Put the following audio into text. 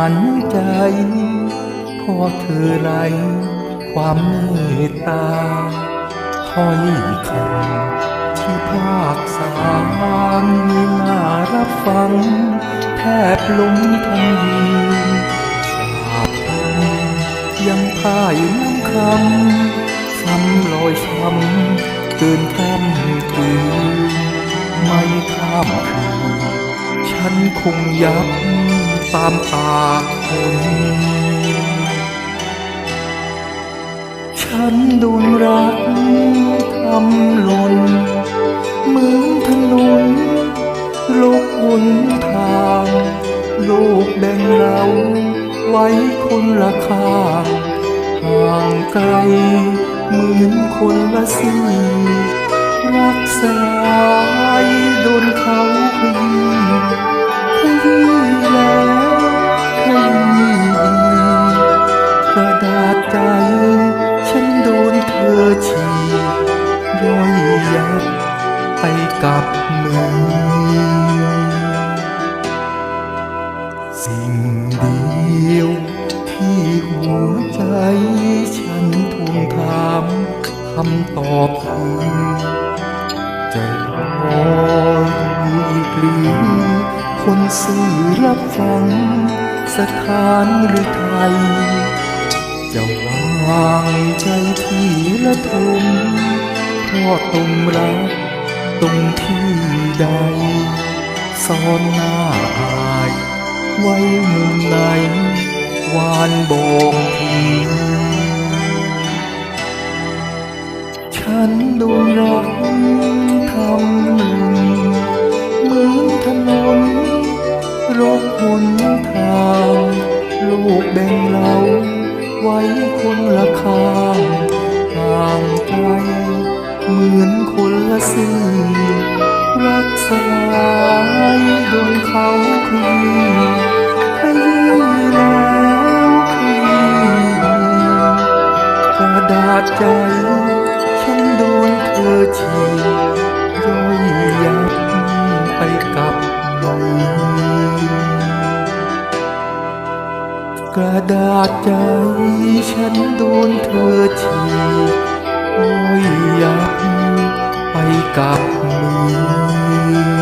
านใจเพอเธอไรความเมตตาถ้อยคำที่ภาคสามมีน่ารับฟัง แทบหลงทั้งยืนสาบยังพ่ายน้ำคำซ้ำรอยช้ำเกินข้ามคืนไม่ข้ามคืนฉันคงยับ ตามปากคนฉันโดนรักทำหล่นเหมือนถนนโลกหนทางโลกแบ่งเราไว้คนละข้างห่างไกลเหมือนคนละสีรักสายโดนเขา ยับไปกับมือ สิ่งเดียวที่หัวใจฉันทวงถามคำตอบคือจะรออยู่อีกหรือคนสื่อรับฟัง สถานหรือไทย จะวางใจที่ละทม พราะตรงรักตรงที่ใดซ่อนหน้าอาย ไว้มุมไหน วานบอกทีฉันโดนรักทำหนึ่งเหมือนถนนรบหนทางโลกแบ่งเราไว้ มือนคนละสิ่งรักสลายโดนเขาคืนขยี้แล้วขยี้กระดาษใจฉันโดนเธอฉีกย่อยยับไปกับลมกระดาษใจฉันโดนเธอฉีกโอ้ยยับ กับมือ